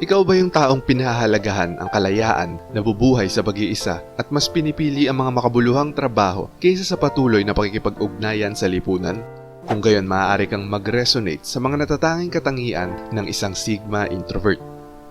Ikaw ba yung taong pinahahalagahan ang kalayaan, nabubuhay sa pag-iisa at mas pinipili ang mga makabuluhang trabaho kaysa sa patuloy na pakikipag-ugnayan sa lipunan? Kung gayon maaari kang mag-resonate sa mga natatanging katangian ng isang Sigma introvert.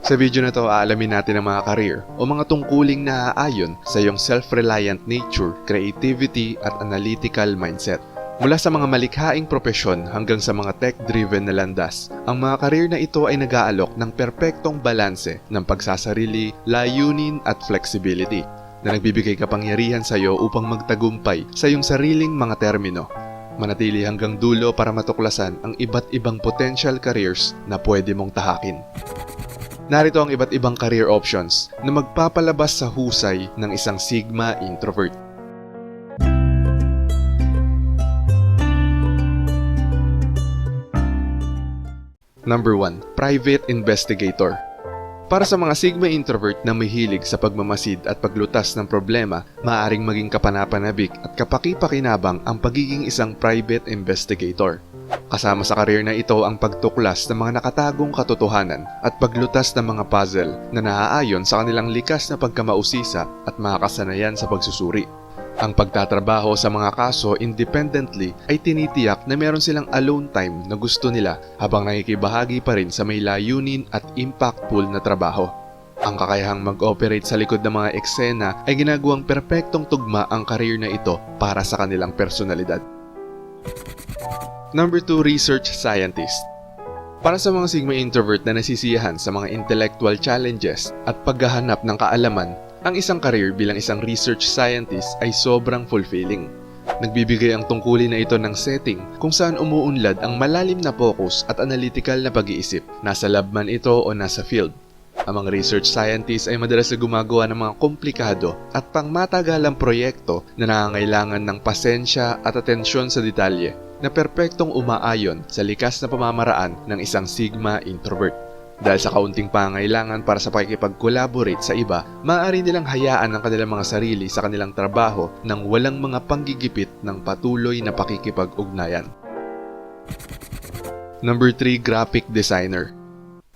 Sa video na to, aalamin natin ang mga career o mga tungkuling na aayon sa iyong self-reliant nature, creativity at analytical mindset. Mula sa mga malikhaing propesyon hanggang sa mga tech-driven na landas, ang mga karir na ito ay nag-aalok ng perpektong balanse ng pagsasarili, layunin at flexibility na nagbibigay kapangyarihan sa iyo upang magtagumpay sa iyong sariling mga termino. Manatili hanggang dulo para matuklasan ang iba't ibang potential careers na pwede mong tahakin. Narito ang iba't ibang career options na magpapalabas sa husay ng isang Sigma introvert. Number 1. Private Investigator Para sa mga Sigma introvert na mahilig sa pagmamasid at paglutas ng problema, maaaring maging kapanapanabik at kapaki-pakinabang ang pagiging isang private investigator. Kasama sa karir na ito ang pagtuklas ng mga nakatagong katotohanan at paglutas ng mga puzzle na naaayon sa kanilang likas na pagkamausisa at mga kasanayan sa pagsusuri. Ang pagtatrabaho sa mga kaso independently ay tinitiyak na meron silang alone time na gusto nila habang nakikibahagi pa rin sa may layunin at impactful na trabaho. Ang kakayahang mag-operate sa likod ng mga eksena ay ginagawang perpektong tugma ang career na ito para sa kanilang personalidad. Number 2, Research Scientist. Para sa mga Sigma introvert na nasisiyahan sa mga intellectual challenges at paghahanap ng kaalaman, ang isang career bilang isang research scientist ay sobrang fulfilling. Nagbibigay ang tungkulin na ito ng setting kung saan umuunlad ang malalim na focus at analytical na pag-iisip, nasa lab man ito o nasa field. Ang mga research scientists ay madalas na gumagawa ng mga komplikado at pangmatagalang proyekto na nangangailangan ng pasensya at atensyon sa detalye na perpektong umaayon sa likas na pamamaraan ng isang Sigma introvert. Dahil sa kaunting pangailangan para sa pakikipag-collaborate sa iba, maaari nilang hayaan ang kanilang mga sarili sa kanilang trabaho nang walang mga panggigipit ng patuloy na pakikipag-ugnayan. Number 3, Graphic Designer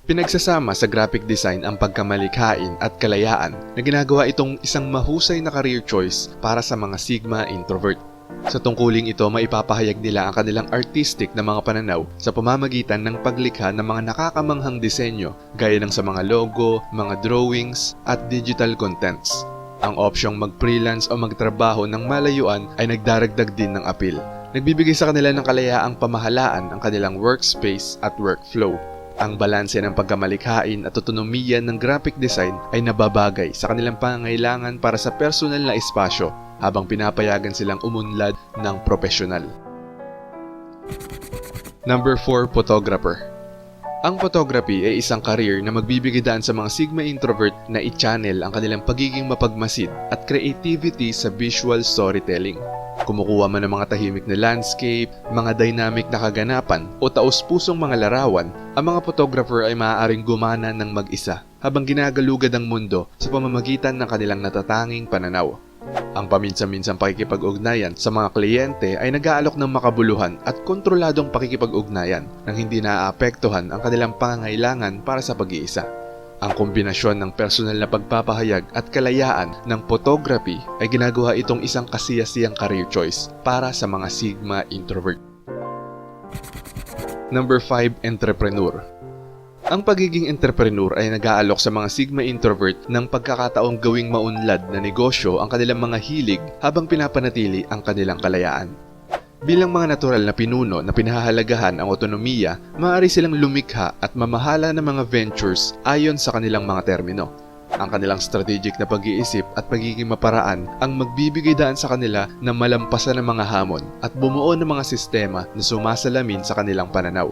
Pinagsasama sa graphic design ang pagkamalikhain at kalayaan na ginagawa itong isang mahusay na career choice para sa mga Sigma introvert. Sa tungkuling ito, maipapahayag nila ang kanilang artistic na mga pananaw sa pamamagitan ng paglikha ng mga nakakamanghang disenyo gaya ng sa mga logo, mga drawings, at digital contents. Ang opsyong mag-freelance o magtrabaho ng malayuan ay nagdaragdag din ng appeal. Nagbibigay sa kanila ng kalayaang pamahalaan ang kanilang workspace at workflow. Ang balanse ng pagkamalikhain at autonomiya ng graphic design ay nababagay sa kanilang pangangailangan para sa personal na espasyo habang pinapayagan silang umunlad ng profesional. Number 4, Photographer Ang photography ay isang career na magbibigay daan sa mga Sigma introvert na i-channel ang kanilang pagiging mapagmasid at creativity sa visual storytelling. Kumukuha man ng mga tahimik na landscape, mga dynamic na kaganapan o taos-pusong mga larawan, ang mga photographer ay maaaring gumana ng mag-isa habang ginagalugad ang mundo sa pamamagitan ng kanilang natatanging pananaw. Ang paminsan-minsang pakikipag-ugnayan sa mga kliyente ay nag-aalok ng makabuluhan at kontroladong pakikipag-ugnayan nang hindi naaapektuhan ang kanilang pangangailangan para sa pag-iisa. Ang kombinasyon ng personal na pagpapahayag at kalayaan ng photography ay ginagawa itong isang kasiyasiyang career choice para sa mga Sigma introvert. Number 5, Entrepreneur ang pagiging entrepreneur ay nag-aalok sa mga Sigma introvert ng pagkakataong gawing maunlad na negosyo ang kanilang mga hilig habang pinapanatili ang kanilang kalayaan. Bilang mga natural na pinuno na pinahahalagahan ang otonomiya, maaari silang lumikha at mamahala ng mga ventures ayon sa kanilang mga termino. Ang kanilang strategic na pag-iisip at pagiging maparaan ang magbibigay daan sa kanila na malampasan ng mga hamon at bumuo ng mga sistema na sumasalamin sa kanilang pananaw.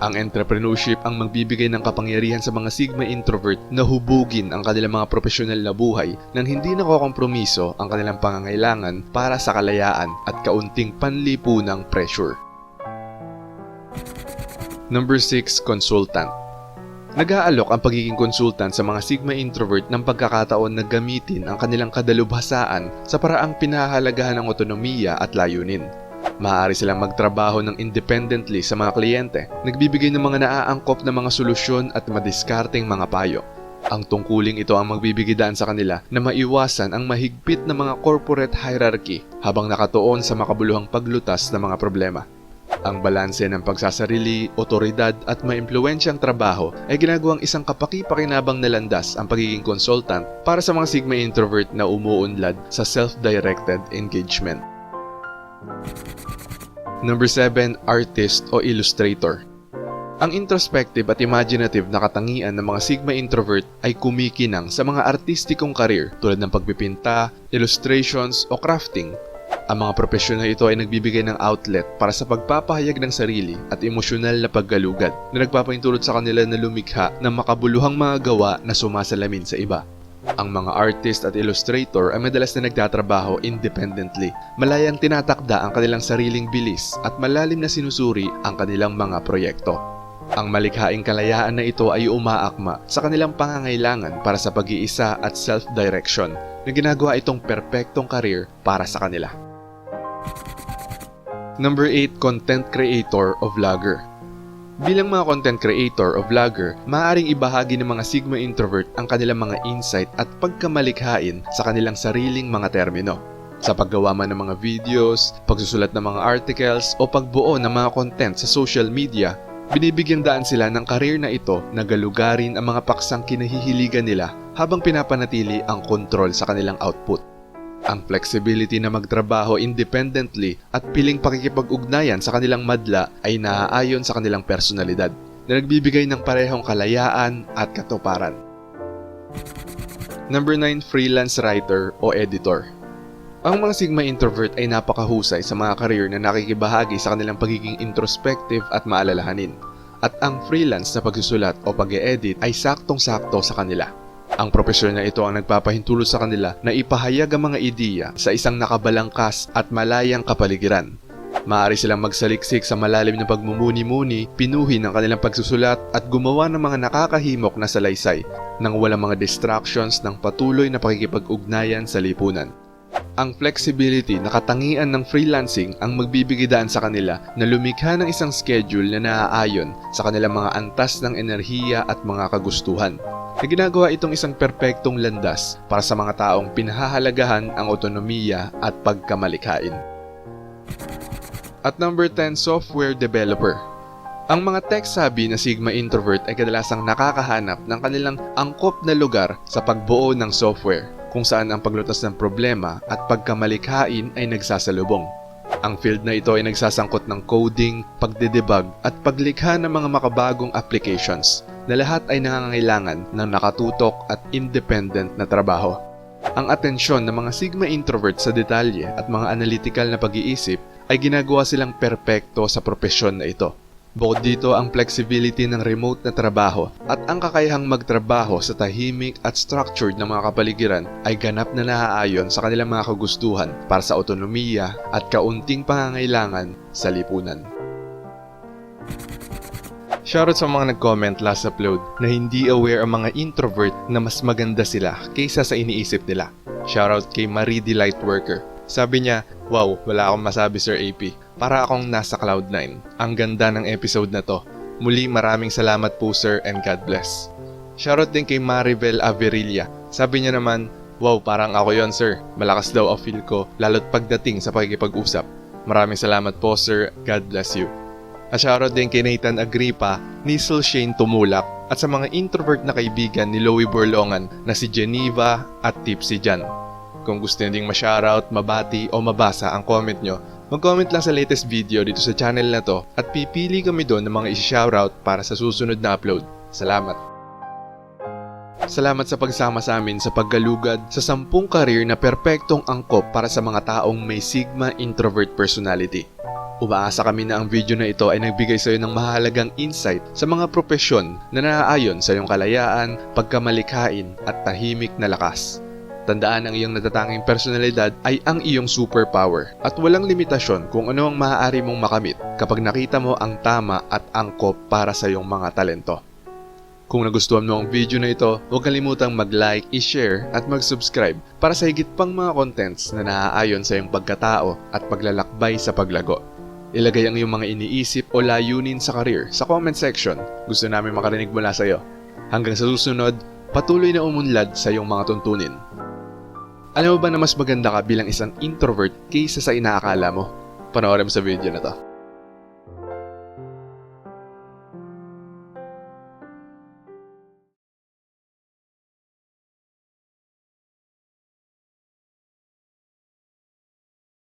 Ang entrepreneurship ang magbibigay ng kapangyarihan sa mga Sigma introvert na hubugin ang kanilang mga profesional na buhay nang hindi nakokompromiso ang kanilang pangangailangan para sa kalayaan at kaunting panlipunang pressure. Number 6, Consultant Nag-aalok ang pagiging konsultant sa mga Sigma introvert ng pagkakataon na gamitin ang kanilang kadalubhasaan sa paraang pinahahalagahan ng otonomiya at layunin. Maaari silang magtrabaho ng independently sa mga kliyente, nagbibigay ng mga naaangkop na mga solusyon at madiskarteng mga payo. Ang tungkuling ito ang magbibigay daan sa kanila na maiwasan ang mahigpit na mga corporate hierarchy habang nakatuon sa makabuluhang paglutas ng mga problema. Ang balanse ng pagsasarili, otoridad at maimpluwensyang trabaho ay ginagawang isang kapaki-pakinabang na landas ang pagiging consultant para sa mga Sigma introvert na umuunlad sa self-directed engagement. Number 7, artist o illustrator. Ang introspective at imaginative na katangian ng mga Sigma introvert ay kumikinang sa mga artistikong karir tulad ng pagpipinta, illustrations o crafting. Ang mga propesyon ito ay nagbibigay ng outlet para sa pagpapahayag ng sarili at emosyonal na paggalugad na nagpapahintulot sa kanila na lumikha ng makabuluhang mga gawa na sumasalamin sa iba. Ang mga artist at illustrator ay madalas na nagtatrabaho independently. Malayang tinatakda ang kanilang sariling bilis at malalim na sinusuri ang kanilang mga proyekto. Ang malikhaing kalayaan na ito ay umaakma sa kanilang pangangailangan para sa pag-iisa at self-direction na ginagawa itong perpektong career para sa kanila. Number 8, Content Creator o Vlogger. Bilang mga content creator o vlogger, maaaring ibahagi ng mga Sigma introvert ang kanilang mga insight at pagkamalikhain sa kanilang sariling mga termino. Sa paggawa man ng mga videos, pagsusulat ng mga articles o pagbuo ng mga content sa social media, binibigyang daan sila ng karir na ito na galugarin ang mga paksang kinahihiligan nila habang pinapanatili ang kontrol sa kanilang output. Ang flexibility na magtrabaho independently at piling pakikipag-ugnayan sa kanilang madla ay naaayon sa kanilang personalidad na nagbibigay ng parehong kalayaan at katuparan. Number 9, freelance writer o editor. Ang mga Sigma introvert ay napakahusay sa mga career na nakikibahagi sa kanilang pagiging introspective at maalalahanin. At ang freelance na pagsusulat o pag-edit ay saktong-sakto sa kanila. Ang propesyon na ito ang nagpapahintulot sa kanila na ipahayag ang mga ideya sa isang nakabalangkas at malayang kapaligiran. Maaari silang magsaliksik sa malalim na pagmumuni-muni, pinuhin ang kanilang pagsusulat at gumawa ng mga nakakahimok na salaysay nang walang mga distractions ng patuloy na pakikipag-ugnayan sa lipunan. Ang flexibility na katangian ng freelancing ang magbibigay daan sa kanila na lumikha ng isang schedule na naaayon sa kanilang mga antas ng enerhiya at mga kagustuhan na ginagawa itong isang perpektong landas para sa mga taong pinahahalagahan ang otonomiya at pagkamalikhain. At number 10, software developer. Ang mga tech-savvy na Sigma introvert ay kadalasang nakakahanap ng kanilang angkop na lugar sa pagbuo ng software kung saan ang paglutas ng problema at pagkamalikhain ay nagsasalubong. Ang field na ito ay nagsasangkot ng coding, pagdedebug at paglikha ng mga makabagong applications na lahat ay nangangailangan ng nakatutok at independent na trabaho. Ang atensyon ng mga Sigma introvert sa detalye at mga analytical na pag-iisip ay ginagawa silang perpekto sa propesyon na ito. Bukod dito ang flexibility ng remote na trabaho at ang kakayahang magtrabaho sa tahimik at structured na mga kapaligiran ay ganap na naaayon sa kanilang mga kagustuhan para sa otonomiya at kaunting pangangailangan sa lipunan. Shoutout sa mga nag-comment last upload na hindi aware ang mga introvert na mas maganda sila kaysa sa iniisip nila. Shoutout kay Marie the Lightworker. Sabi niya, wow, wala akong masabi Sir AP. Para akong nasa Cloud9. Ang ganda ng episode na to. Muli maraming salamat po sir and God bless. Shoutout din kay Maribel Averilla. Sabi niya naman, wow parang ako yon sir. Malakas daw ang feel ko lalo't pagdating sa pakikipag-usap. Maraming salamat po sir. God bless you. At shoutout din kay Nathan Agripa, Nisel Shane Tumulak, at sa mga introvert na kaibigan ni Loie Borlongan na si Geneva at Tipsy Jan. Kung gusto nyo ding ma-shoutout, mabati o mabasa ang comment nyo, mag-comment lang sa latest video dito sa channel na to at pipili kami doon ng mga isi-shoutout para sa susunod na upload. Salamat! Salamat sa pagsama sa amin sa paggalugad sa sampung karir na perpektong angkop para sa mga taong may Sigma introvert personality. Umaasa kami na ang video na ito ay nagbigay sa iyo ng mahalagang insight sa mga propesyon na naaayon sa iyong kalayaan, pagkamalikhain at tahimik na lakas. Tandaan ang iyong natatanging personalidad ay ang iyong superpower at walang limitasyon kung ano ang maaari mong makamit kapag nakita mo ang tama at angkop para sa iyong mga talento. Kung nagustuhan mo ang video na ito, huwag kalimutang mag-like, i-share at mag-subscribe para sa higit pang mga contents na naaayon sa iyong pagkatao at paglalakbay sa paglago. Ilagay ang iyong mga iniisip o layunin sa career sa comment section. Gusto namin makarinig mula sa iyo. Hanggang sa susunod, patuloy na umunlad sa iyong mga tuntunin. Alam mo ba na mas maganda ka bilang isang introvert kaysa sa inaakala mo? Panoorin mo sa video na to.